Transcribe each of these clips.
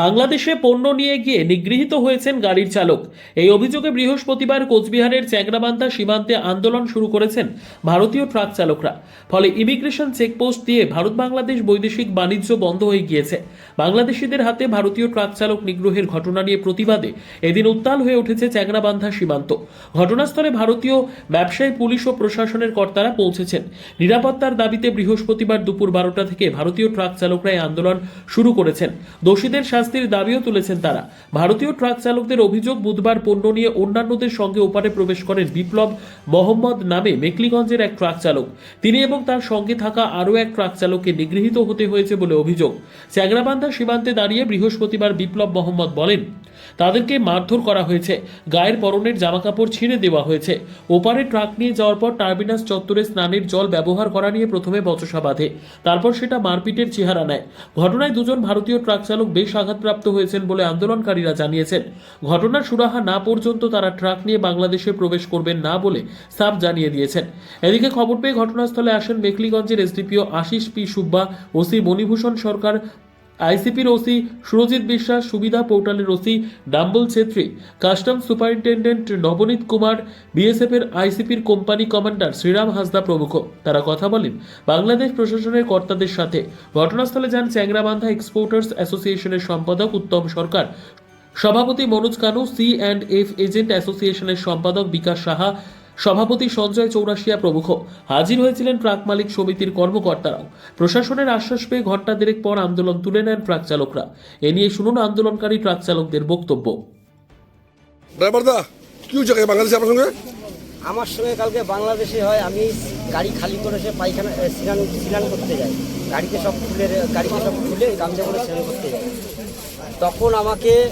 বাংলাদেশে পণ্য নিয়ে গিয়ে নিগৃহীত হয়েছেন গাড়ির চালক। এই অভিযোগে বৃহস্পতিবার কোচবিহারের চ্যাংরাবান্ধা সীমান্তে আন্দোলন শুরু করেছেন ভারতীয় ট্রাক চালকরা। ফলে ইমিগ্রেশন চেকপোস্ট দিয়ে ভারত বাংলাদেশ বৈদেশিক বাণিজ্য বন্ধ হয়ে গিয়েছে। বাংলাদেশিদের হাতে ভারতীয় ট্রাক চালক নিগ্রহের ঘটনা নিয়ে প্রতিবাদে এদিন উত্তাল হয়ে উঠেছে চ্যাংরাবান্ধা সীমান্ত। ঘটনাস্থলে ভারতীয় ব্যবসায়ী, পুলিশ ও প্রশাসনের কর্তারা পৌঁছেছেন। নিরাপত্তার দাবিতে বৃহস্পতিবার দুপুর বারোটা থেকে ভারতীয় ট্রাক চালকরা এই আন্দোলন শুরু করেছেন। দোষীদের শাস্তির দাবিও তুলেছেন তারা। ভারতীয় ট্রাক চালকদের অভিযোগ, বুধবার পণ্য নিয়ে অন্যান্যদের সঙ্গে ওপারে প্রবেশ করেন বিপ্লব মোহাম্মদ নামে মেকলিগঞ্জের এক ট্রাক চালক। তিনি এবং তার সঙ্গে থাকা আরও এক ট্রাক চালককে নিগৃহীত হতে হয়েছে বলে অভিযোগ। চ্যাংরাবান্ধা সীমান্তে দাঁড়িয়ে বৃহস্পতিবার বিপ্লব মোহাম্মদ বলেন, তাদেরকে মারধর করা হয়েছে। গায়ের পরনের জামাকাপড় ছিঁড়ে দেওয়া হয়েছে। ওপারে ট্রাক নিয়ে যাওয়ার পর টার্মিনাস চত্বরে স্নানের জল ব্যবহার করা নিয়ে প্রথমে বচসা বাঁধে। তারপর সেটা মারপিটের চেহারা নেয়। ঘটনায় দুজন ভারতীয় ট্রাক চালক বেশ আঘাতপ্রাপ্ত হয়েছেন বলে আন্দোলনকারীরা জানিয়েছেন। ঘটনার সুরাহা না পর্যন্ত তারা ট্রাক নিয়ে বাংলাদেশে প্রবেশ করবেন না বলে সাফ জানিয়ে দিয়েছেন। এদিকে খবর পেয়ে ঘটনাস্থলে আসেন মেখলিগঞ্জের SDPO Ashis P Subba, OC Manibhushan Sarkar আইসিপির OC Surajit Biswas, সুবিধা পোর্টালের OC Dambal Chhetri custom superintendent Nabanit Kumar BSF এর আইসিপির কোম্পানি কমান্ডার শ্রীরাম হাসদা প্রমুখ। তারা কথা বলেন, বাংলাদেশ প্রশাসনের কর্তাদের সাথে। ঘটনাস্থলে যান চ্যাংরাবান্ধা এক্সপোর্টার্স অ্যাসোসিয়েশনের সম্পাদক উত্তম সরকার। সভাপতি Manoj Kanu C and F agent অ্যাসোসিয়েশনের সম্পাদক বিকাশ সাহা সভাপতি সঞ্জয় চৌরাশিয়া প্রমুখ হাজির হয়েছিলেন ট্রাক মালিক সমিতির কর্মকর্তারাও। প্রশাসনের আশ্বাস পেয়ে ঘণ্টা দেড়েক পর আন্দোলন তুলে নেন ট্রাক চালকরা। এ নিয়ে শুনুন আন্দোলনকারী ট্রাক চালকদের বক্তব্য। ড্রাইভার দা কি হচ্ছে বাংলাদেশে আপনার সঙ্গে? আমার সঙ্গে কালকে বাংলাদেশে হয় আমি গাড়ি খালি করে সে পায়খানা স্নান স্নান করতে যাই। গাড়িতে সব খুলে রে- গাড়িতে সব খুলে গামছা করে স্নান করতে যাই। তখন আমাকে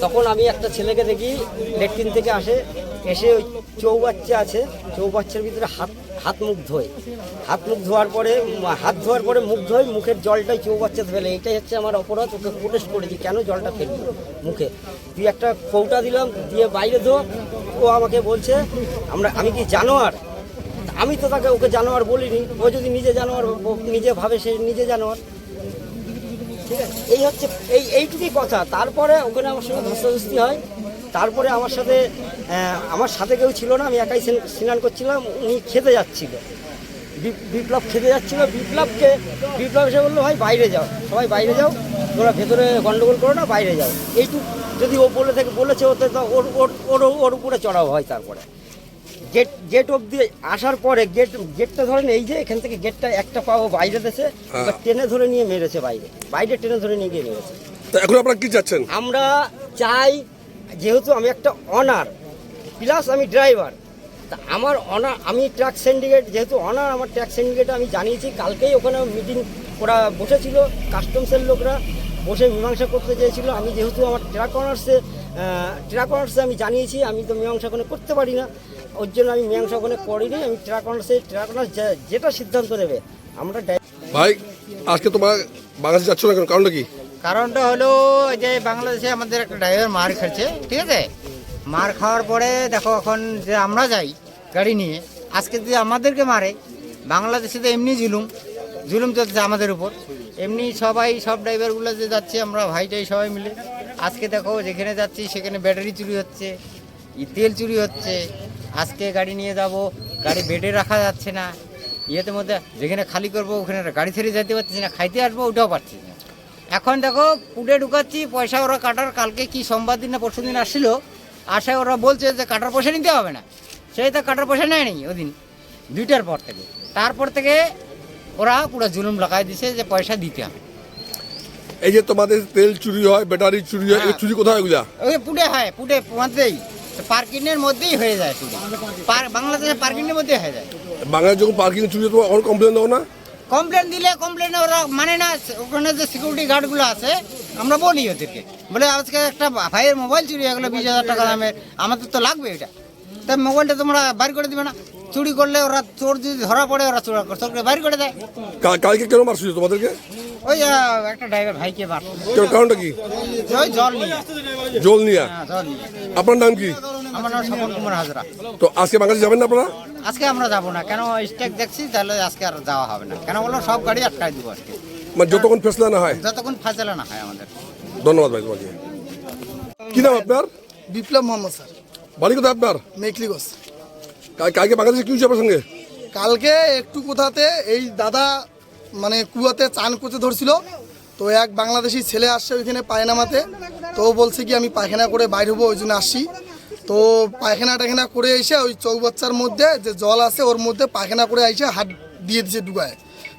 তখন আমি একটা ছেলেকে দেখি লেট্রিন থেকে আসে এসে ওই চৌবাচ্চা আছে, চৌবাচ্চার ভিতরে হাত হাত মুখ ধোয়। হাত মুখ ধোয়ার পরে হাত ধোয়ার পরে মুখ ধোয়, মুখের জলটাই চৌবাচ্চাতে ফেলে। এইটাই হচ্ছে আমার অপরাধ, ওকে প্রোটেস্ট করেছি কেন জলটা ফেলবি মুখে। তুই একটা কৌটা দিলাম, দিয়ে বাইরে ধো। ও আমাকে বলছে, আমরা, আমি কি জানোয়ার? আমি তো তাকে, ওকে জানোয়ার বলিনি। ও যদি নিজে জানোয়ার নিজে ভাবে সে নিজে জানোয়ার। ঠিক আছে? এই হচ্ছে, এই, এইটুকুই কথা। তারপরে ওখানে আমার সঙ্গে ধস্তাধস্তি হয়। তারপরে আমার সাথে আমার সাথে কেউ ছিল না আমি একাই স্নান- করছিলাম উনি খেতে যাচ্ছিল। বিপ্লব খেতে যাচ্ছিল বিপ্লবকে বিপ্লব এসে বলল ভাই বাইরে যাও সবাই বাইরে যাও তোমরা ভেতরে গন্ডগোল করো না বাইরে যাও। এইটুক যদি ও বলে থেকে বলেছে ওতে তো ওর ওর ওর ওর উপরে চড়াও হয় তারপরে। গেট গেট অব্দি আসার পরে গেট গেটটা ধরেন এই যে এখান থেকে গেটটা একটা পাও বাইরে দেশে এবার টেনে ধরে নিয়ে মেরেছে বাইরে। বাইরে টেনে ধরে নিয়ে গিয়ে মেরেছে। এখন আপনারা কি চাচ্ছেন? আমরা চাই যেহেতু আমি একটা অনার প্লাস আমি ড্রাইভার তা আমার অনার আমি ট্রাক সিন্ডিকেট যেহেতু অনার আমার ট্রাক সিন্ডিকেটে আমি জানিয়েছি, কালকেই ওখানে মিটিং ওরা বসেছিল কাস্টমসের লোকরা, বসে মীমাংসা করতে চেয়েছিল, আমি যেহেতু আমার ট্রাক অনার্সে ট্রাক অনার্সে আমি জানিয়েছি, আমি তো মীমাংসা ওখানে করতে পারি না, ওর জন্য আমি মীমাংসা ওখানে করিনি, আমি ট্রাক অনার্সে ট্রাক অনার্স যেটা সিদ্ধান্ত নেবে, আমরা ভাই, আজকে তোমার বাংলাদেশে যাচ্ছ না কেন? কারণটা কি? কারণটা হলো যে বাংলাদেশে আমাদের একটা ড্রাইভার মার খেয়েছে, ঠিক আছে? মার খাওয়ার পরে দেখো এখন যে আমরা যাই গাড়ি নিয়ে, আজকে যদি আমাদেরকে মারে, বাংলাদেশে তো এমনি জুলুম জুলুম চলছে আমাদের উপর। এমনি সবাই, সব ড্রাইভারগুলো যে যাচ্ছে, আমরা ভাইটাই সবাই মিলে। আজকে দেখো যেখানে যাচ্ছি, সেখানে ব্যাটারি চুরি হচ্ছে তেল চুরি হচ্ছে। আজকে গাড়ি নিয়ে যাব, গাড়ি বেডে রাখা যাচ্ছে না। ইয়েতে মধ্যে যেখানে খালি করব, ওখানে গাড়ি ছেড়ে যেতে পারছি না, খাইতে আসব ওটাও পারছি না। এখন দেখো পুটে ঢুকাচ্ছি পয়সা ওরা কাটার কালকে কি সোমবার দিন না পরশু দিন আসছিল আসায় ওরা বলছে যে কাটার পয়সা নিতে হবে না। সেই তো কাটার পয়সা নেয়নি ওদিন দুইটার পর থেকে। তারপর থেকে ওরা পুরো জুলুম লাগাই দিছে যে পয়সা দিতে হবে। এই যে তোমাদের তেল চুরি হয় ব্যাটারি চুরি হয় এই চুরি কোথায় এগুলা? ওই পুটে হয় পুটে মধ্যেই পার্কিংয়ের মধ্যেই হয়ে যায় শুধু বাংলাদেশের পার্কিংয়ের মধ্যেই হয়ে যায়। বাংলাদেশ যখন পার্কিং চুরি হয় তোমার অনেক কমপ্লেন দাও না। কমপ্লেন দিলে কমপ্লেন ওরা মানে না ওখানে যে সিকিউরিটি গার্ডগুলো আছে আমরা বলি ওদেরকে। বলে আজকে একটা ভাইয়ের মোবাইল চুরি হয়ে গেলো বিশ হাজার টাকা দামের আমাদের তো লাগবে এটা। তাই মোবাইলটা তোমরা বাইর করে দিবে না। চুরি করলে ওরা চোর যদি ধরা পড়ে ওরা চোর চোর করে বাইর করে দেয়। কালকে কেন মারছিল তোমাদেরকে? ওই একটা ড্রাইভার ভাইকে মার কারণটা কি? ওই জল নিয়ে। জল হ্যাঁ জল নিয়ে। আপনার নাম কি? আমার নাম স্বপন কুমার হাজরা। তো আজকে বাংলাদেশ যাবেন না আপনারা? আজকে আমরা যাব না। কেন স্টেক দেখছি তাহলে আজকে আর যাওয়া হবে না। কেন বলো সব গাড়ি আটকাই দিব আজকে। মানে যতক্ষণ ফেসলা না হয়? যতক্ষণ ফাঁসলা না হয় আমাদের। ধন্যবাদ ভাই তোমাকে। কি নাম আপনার? বিপ্লব মোহাম্মদ স্যার। বাড়ি কোথায় আপনার? মেকলিগঞ্জ কালকে বাংলাদেশে কি হয়েছে আপনার সঙ্গে? কালকে একটু কোথাতে এই দাদা মানে কুয়াতে চান করতে ধরছিল। তো এক বাংলাদেশি ছেলে আসছে ওইখানে পায়নামাতে। তো বলছে কি আমি পায়খানা করে বাইর হব ওই জন্য আসছি। তো পায়খানা টায়খানা করে এসে ওই চৌবাচ্চার মধ্যে যে জল আছে ওর মধ্যে পায়খানা করে এসে হাত দিয়ে দিছে ডুবায়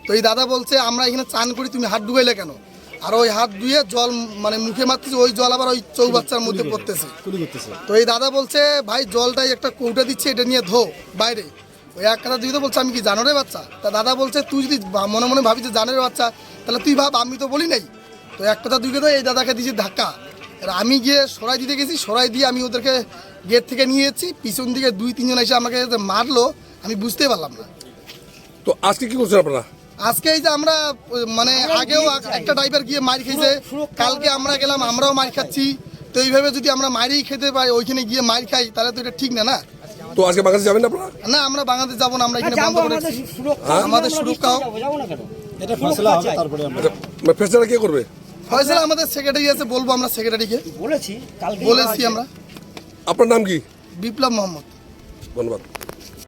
তো এই দাদা বলছে আমরা এখানে চান করি তুমি হাত ডুবাইলে কেন? আর ওই হাত ধুয়ে জল মানে মুখে মারতেছে ওই জল আবার ওই চৌবাচ্চার মধ্যে পড়তেছে। তো এই দাদা বলছে ভাই জলটাই একটা কৌটা দিচ্ছে এটা নিয়ে ধো বাইরে। ওই এক কথা দুই তো বলছে আমি কি জানো রে বাচ্চা? তা দাদা বলছে তুই যদি মনে মনে ভাবি যে জানো রে বাচ্চা তাহলে তুই ভাব আমি তো বলি নাই। তো এক কথা দুই কথা এই দাদাকে দিয়েছি ধাক্কা। আর আমি গিয়ে সরাই দিতে গেছি সরাই দিয়ে আমি ওদেরকে গেট থেকে নিয়ে এসেছি পিছন দিকে দুই তিনজন এসে আমাকে মারলো আমি বুঝতে পারলাম না। তো আজকে কি করছেন আপনারা? আজকে এই যে আমরা মানে আগেও একটা ড্রাইভার গিয়ে মার খেয়েছে কালকে আমরা গেলাম আমরাও মার খাচ্ছি। তো এইভাবে যদি আমরা মারিই খেতে পারি ওইখানে গিয়ে মার খাই তাহলে তো এটা ঠিক না না? তো আজকে বাংলাদেশ যাবেন না আপনারা? না আমরা বাংলাদেশ যাব না আমরা এখানে বন্ধ করে রেখেছি। আমাদের সুরক্ষা হোক। যাব না কেন? আচ্ছা ফেসলাটা কে করবে? ফয়সালা আমাদের সেক্রেটারি আছে বলব আমরা সেক্রেটারিকে বলেছি কালকে বলেছি আমরা। আপনার নাম কি? বিপ্লব মোহাম্মদ। ধন্যবাদ।